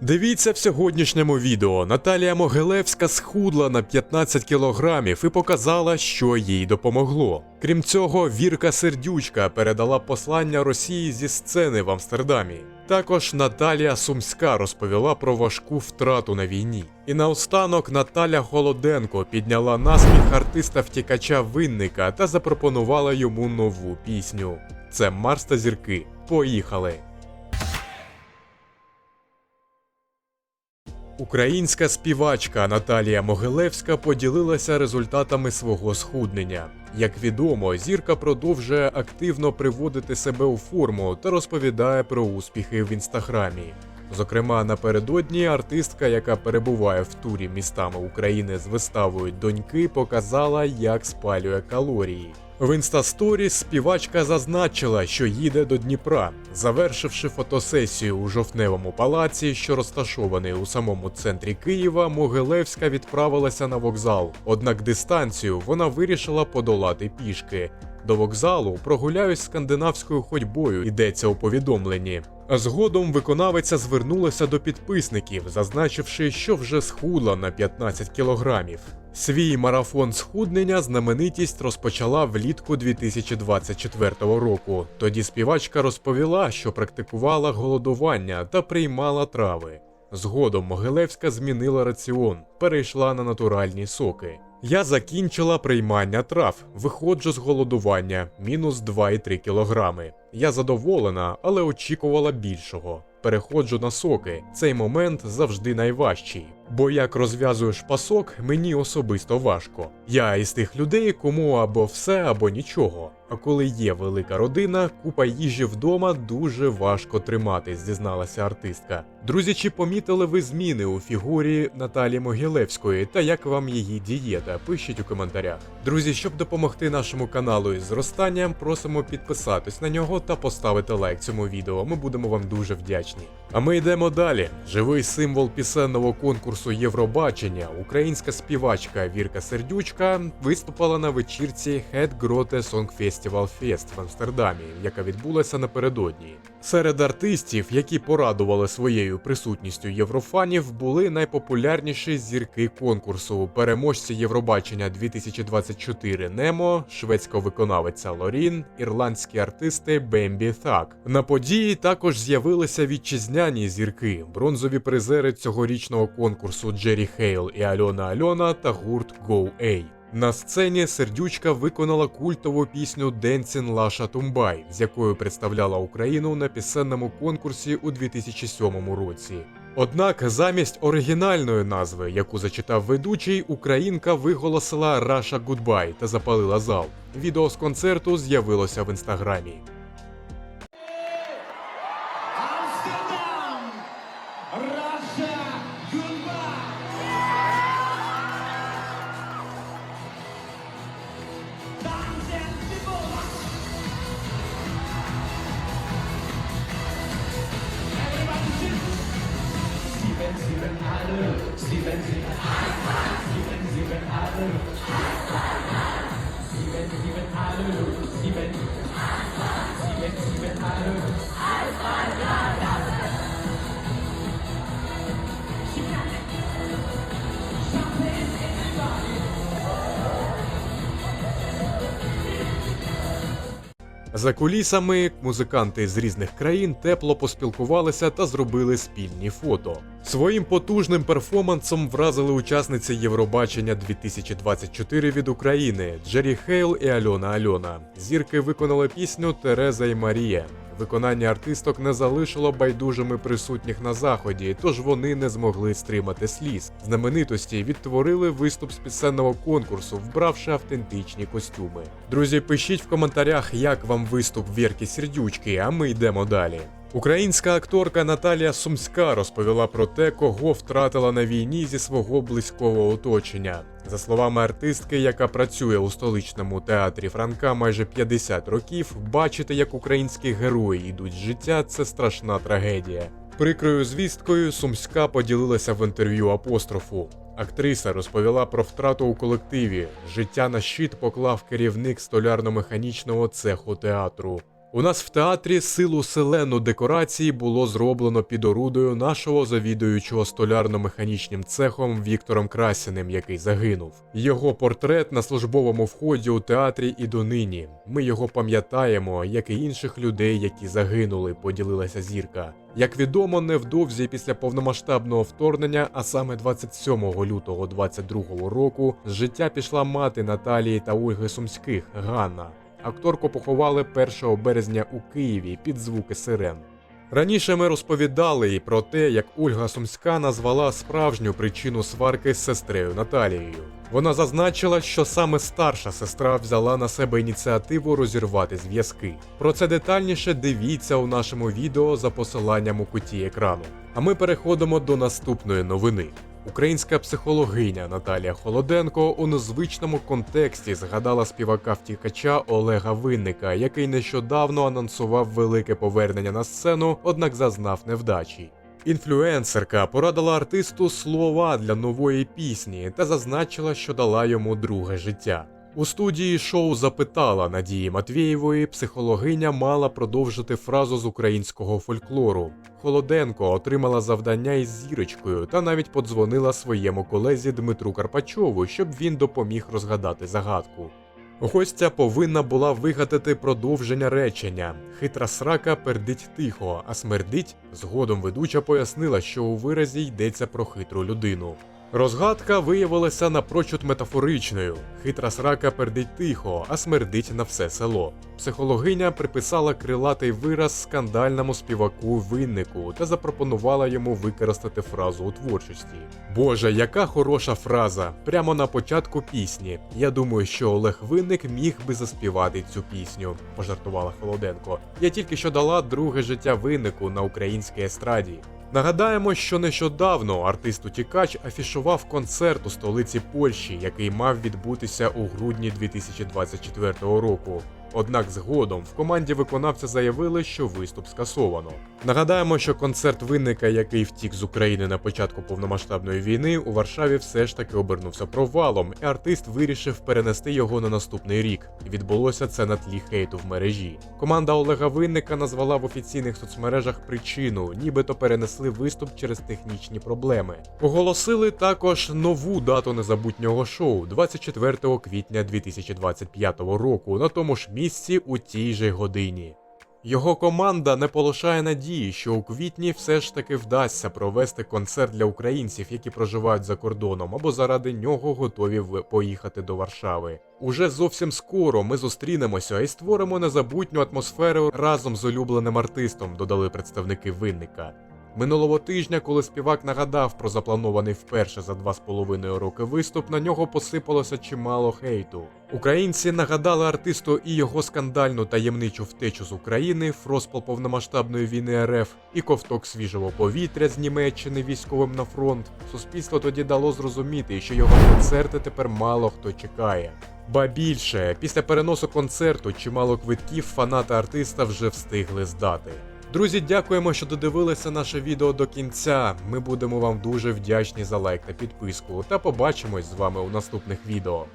Дивіться в сьогоднішньому відео. Наталія Могилевська схудла на 15 кілограмів і показала, що їй допомогло. Крім цього, Вірка Сердючка передала послання Росії зі сцени в Амстердамі. Також Наталія Сумська розповіла про важку втрату на війні. І наостанок Наталя Холоденко підняла насміх артиста втікача винника та запропонувала йому нову пісню. Це Марс та зірки. Поїхали! Українська співачка Наталія Могилевська поділилася результатами свого схуднення. Як відомо, зірка продовжує активно приводити себе у форму та розповідає про успіхи в інстаграмі. Зокрема, напередодні артистка, яка перебуває в турі містами України з виставою доньки, показала, як спалює калорії. В інстасторі співачка зазначила, що їде до Дніпра, завершивши фотосесію у жовтневому палаці, що розташований у самому центрі Києва, Могилевська відправилася на вокзал. Однак дистанцію вона вирішила подолати пішки. До вокзалу прогуляюсь скандинавською ходьбою, йдеться у повідомленні. А згодом виконавиця звернулася до підписників, зазначивши, що вже схудла на 15 кілограмів. Свій марафон схуднення знаменитість розпочала влітку 2024 року. Тоді співачка розповіла, що практикувала голодування та приймала трави. Згодом Могилевська змінила раціон, перейшла на натуральні соки. Я закінчила приймання трав, виходжу з голодування мінус 2,3 кілограми. Я задоволена, але очікувала більшого. Переходжу на соки. Цей момент завжди найважчий. Бо як розв'язуєш пасок, мені особисто важко. Я із тих людей, кому або все, або нічого. А коли є велика родина, купа їжі вдома дуже важко триматись, зізналася артистка. Друзі, чи помітили ви зміни у фігурі Наталі Могилевської та як вам її дієта? Пишіть у коментарях. Друзі, щоб допомогти нашому каналу із зростанням, просимо підписатись на нього та поставити лайк цьому відео. Ми будемо вам дуже вдячні. А ми йдемо далі. Живий символ пісенного конкурсу Євробачення, українська співачка Вірка Сердючка виступила на вечірці Head Grote Song Festival Fest в Амстердамі, яка відбулася напередодні. Серед артистів, які порадували своєю присутністю єврофанів, були найпопулярніші зірки конкурсу, переможці Євробачення 2024 Немо, шведська виконавиця Лорін, ірландські артисти Бембі Thug. На події також з'явилися вітчизняні зірки, бронзові призери цьогорічного конкурсу Джері Хейл і Альона Альона та гурт Go A. На сцені сердючка виконала культову пісню Денсін Лаша Тумбай, з якою представляла Україну на пісенному конкурсі у 2007 році. Однак замість оригінальної назви, яку зачитав ведучий, українка виголосила Раша Гудбай та запалила зал. Відео з концерту з'явилося в інстаграмі. Sieben, sieben, alle. Sieben, sieben, sieben, sieben, alle. Sieben, sieben, alle. За кулісами музиканти з різних країн тепло поспілкувалися та зробили спільні фото. Своїм потужним перформансом вразили учасниці Євробачення 2024 від України Джері Хейл і Альона Альона. Зірки виконали пісню Тереза і Марія. Виконання артисток не залишило байдужими присутніх на заході, тож вони не змогли стримати сліз. Знаменитості відтворили виступ з пісенного конкурсу, вбравши автентичні костюми. Друзі, пишіть в коментарях, як вам виступ Вірки Сердючки, а ми йдемо далі. Українська акторка Наталія Сумська розповіла про те, кого втратила на війні зі свого близького оточення. За словами артистки, яка працює у столичному театрі Франка майже 50 років, бачити, як українські герої йдуть з життя, це страшна трагедія. Прикрою звісткою Сумська поділилася в інтерв'ю апострофу. Актриса розповіла про втрату у колективі. Життя на щит поклав керівник столярно-механічного цеху театру. У нас в театрі силу селену декорації було зроблено під орудою нашого завідуючого столярно-механічним цехом Віктором Красіним, який загинув. Його портрет на службовому вході у театрі і донині. Ми його пам'ятаємо, як і інших людей, які загинули, поділилася зірка. Як відомо, невдовзі після повномасштабного вторгнення, а саме 27 лютого 22 року, з життя пішла мати Наталії та Ольги Сумських Ганна. Акторку поховали 1 березня у Києві під звуки сирен. Раніше ми розповідали і про те, як Ольга Сумська назвала справжню причину сварки з сестрею Наталією. Вона зазначила, що саме старша сестра взяла на себе ініціативу розірвати зв'язки. Про це детальніше дивіться у нашому відео за посиланням у куті екрану. А ми переходимо до наступної новини. Українська психологиня Наталія Холоденко у незвичному контексті згадала співака втікача Олега Винника, який нещодавно анонсував велике повернення на сцену, однак зазнав невдачі. Інфлюенсерка порадила артисту слова для нової пісні та зазначила, що дала йому друге життя. У студії шоу запитала Надії Матвєєвої, психологиня мала продовжити фразу з українського фольклору. Холоденко отримала завдання із зірочкою та навіть подзвонила своєму колезі Дмитру Карпачову, щоб він допоміг розгадати загадку. Гостя повинна була вигадати продовження речення. Хитра срака пердить тихо, а смердить. Згодом ведуча пояснила, що у виразі йдеться про хитру людину. Розгадка виявилася напрочуд метафоричною. Хитра срака пердить тихо, а смердить на все село. Психологиня приписала крилатий вираз скандальному співаку виннику та запропонувала йому використати фразу у творчості. Боже, яка хороша фраза! Прямо на початку пісні. Я думаю, що Олег Винник міг би заспівати цю пісню, пожартувала Холоденко. Я тільки що дала друге життя виннику на українській естраді. Нагадаємо, що нещодавно артист Утікач афішував концерт у столиці Польщі, який мав відбутися у грудні 2024 року. Однак згодом в команді виконавця заявили, що виступ скасовано. Нагадаємо, що концерт винника, який втік з України на початку повномасштабної війни, у Варшаві все ж таки обернувся провалом, і артист вирішив перенести його на наступний рік. Відбулося це на тлі хейту в мережі. Команда Олега Винника назвала в офіційних соцмережах причину, нібито перенесли виступ через технічні проблеми. Оголосили також нову дату незабутнього шоу 24 квітня 2025 року на тому ж місці у тій же годині. Його команда не полишає надії, що у квітні все ж таки вдасться провести концерт для українців, які проживають за кордоном, або заради нього готові поїхати до Варшави. Уже зовсім скоро ми зустрінемося і створимо незабутню атмосферу разом з улюбленим артистом, додали представники винника. Минулого тижня, коли співак нагадав про запланований вперше за два з половиною роки виступ, на нього посипалося чимало хейту. Українці нагадали артисту і його скандальну таємничу втечу з України розпал повномасштабної війни РФ і ковток свіжого повітря з Німеччини військовим на фронт. Суспільство тоді дало зрозуміти, що його концерти тепер мало хто чекає. Ба більше, після переносу концерту чимало квитків фанати артиста вже встигли здати. Друзі, дякуємо, що додивилися наше відео до кінця. Ми будемо вам дуже вдячні за лайк та підписку. Та побачимось з вами у наступних відео.